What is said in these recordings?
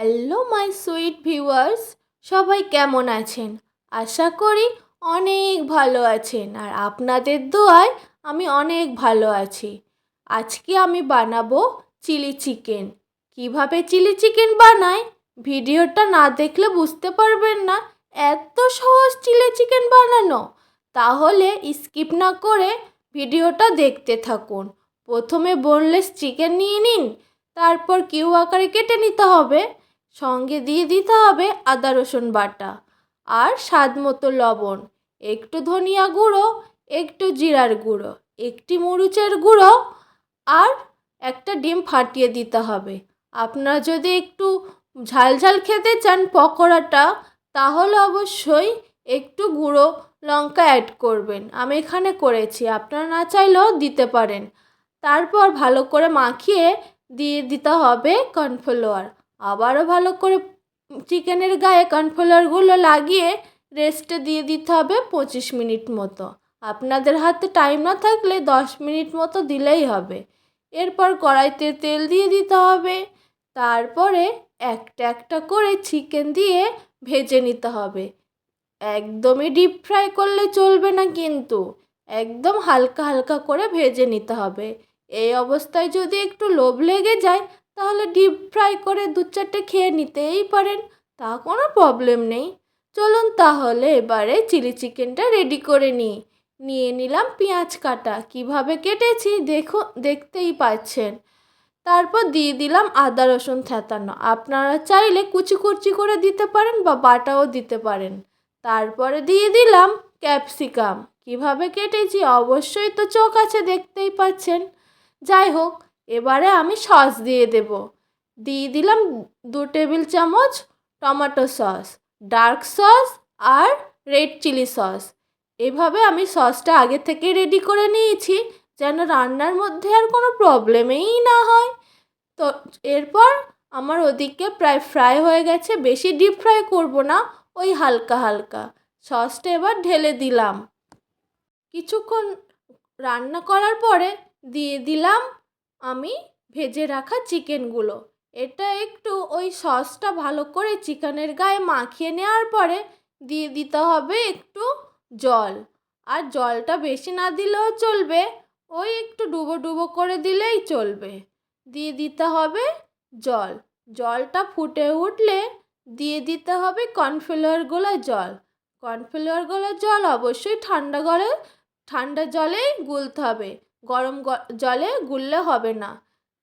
Hello my sweet viewers, সবাই কেমন আছেন? আশা করি অনেক ভালো আছেন আর আপনাদের দোয়ায় আমি অনেক ভালো আছি। আজকে আমি বানাবো চিলি চিকেন। কীভাবে চিলি চিকেন বানাই ভিডিওটা না দেখলে বুঝতে পারবেন না, এত সহজ চিলি চিকেন বানানো। তাহলে স্কিপ না করে ভিডিওটা দেখতে থাকুন। প্রথমে বোনলেস চিকেন নিয়ে নিন, তারপর কিউ আকারে কেটে নিতে হবে। সঙ্গে দিয়ে দিতে হবে আদা, রসুন বাটা। আর স্বাদ মতো লবণ, একটু ধনিয়া গুঁড়ো, একটু জিরার গুঁড়ো, একটি মরিচের গুঁড়ো আর একটা ডিম ফাটিয়ে দিতে হবে। আপনারা যদি একটু ঝাল ঝাল খেতে চান পকোড়াটা, তাহলে অবশ্যই একটু গুঁড়ো লঙ্কা অ্যাড করবেন। আমি এখানে করেছি, আপনারা না চাইলেও দিতে পারেন। তারপর ভালো করে মাখিয়ে দিয়ে দিতে হবে কর্নফ্লাওয়ার। আবারও ভালো করে চিকেনের গায়ে কর্নফ্লাওয়ারগুলো লাগিয়ে রেস্টে দিয়ে দিতে হবে পঁচিশ মিনিট মতো। আপনাদের হাতে টাইম না থাকলে দশ মিনিট মতো দিলেই হবে। এরপর কড়াইতে তেল দিয়ে দিতে হবে। তারপরে একটা একটা করে চিকেন দিয়ে ভেজে নিতে হবে। একদমই ডিপ ফ্রাই করলে চলবে না কিন্তু। একদম হালকা হালকা করে ভেজে নিতে হবে। এই অবস্থায় যদি একটু লোভ লেগে যায় তাহলে ডিপ ফ্রাই করে দু চারটে খেয়ে নিতেই পারেন, তা কোনো প্রবলেম নেই। চলুন তাহলে এবারে চিলি চিকেনটা রেডি করে নিই। নিয়ে নিলাম পেঁয়াজ কাটা, কীভাবে কেটেছি দেখো, দেখতেই পাচ্ছেন। তারপর দিয়ে দিলাম আদা, রসুন থেতানো। আপনারা চাইলে কুচি কুচি করে দিতে পারেন বা বাটাও দিতে পারেন। তারপরে দিয়ে দিলাম ক্যাপসিকাম কীভাবে কেটেছি? অবশ্যই তো চোখ আছে, দেখতেই পাচ্ছেন। যাই হোক এবারে আমি সস দিয়ে দেব। দিয়ে দিলাম দু টেবিল চামচ টমেটো সস, ডার্ক সস আর রেড চিলি সস। এভাবে আমি সসটা আগে থেকে রেডি করে নিয়েছি যেন রান্নার মধ্যে আর কোনো প্রবলেমেই না হয়। তো এরপর আমার ওদিকে প্রায় ফ্রাই হয়ে গেছে, বেশি ডিপ ফ্রাই করব না, ওই হালকা হালকা। সসটা এবার ঢেলে দিলাম। কিছুক্ষণ রান্না করার পরে দিয়ে দিলাম আমি ভেজে রাখা চিকেনগুলো। এটা একটু ওই সসটা ভালো করে চিকেনের গায়ে মাখিয়ে নেওয়ার পরে দিয়ে দিতে হবে একটু জল। আর জলটা বেশি না দিলেও চলবে, ওই একটু ডুবো ডুবো করে দিলেই চলবে। দিয়ে দিতে হবে জল। জলটা ফুটে উঠলে দিয়ে দিতে হবে কর্নফ্লাওয়ার জল। কর্নফ্লাওয়ার জল অবশ্যই ঠান্ডা গলে, ঠান্ডা জলেই গুলতে হবে। গরম জলে গুললে হবে না।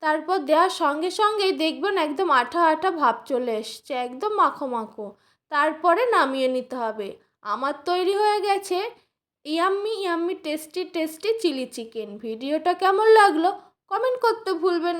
তারপর দেওয়ার সঙ্গে সঙ্গেই দেখবেন একদম আঠা আঠা ভাব চলে এসছে, একদম মাখো মাখো। তারপরে নামিয়ে নিতে হবে। আমার তৈরি হয়ে গেছে yummy yummy tasty tasty chilli chicken. ভিডিওটা কেমন লাগল কমেন্ট করতে ভুলবেন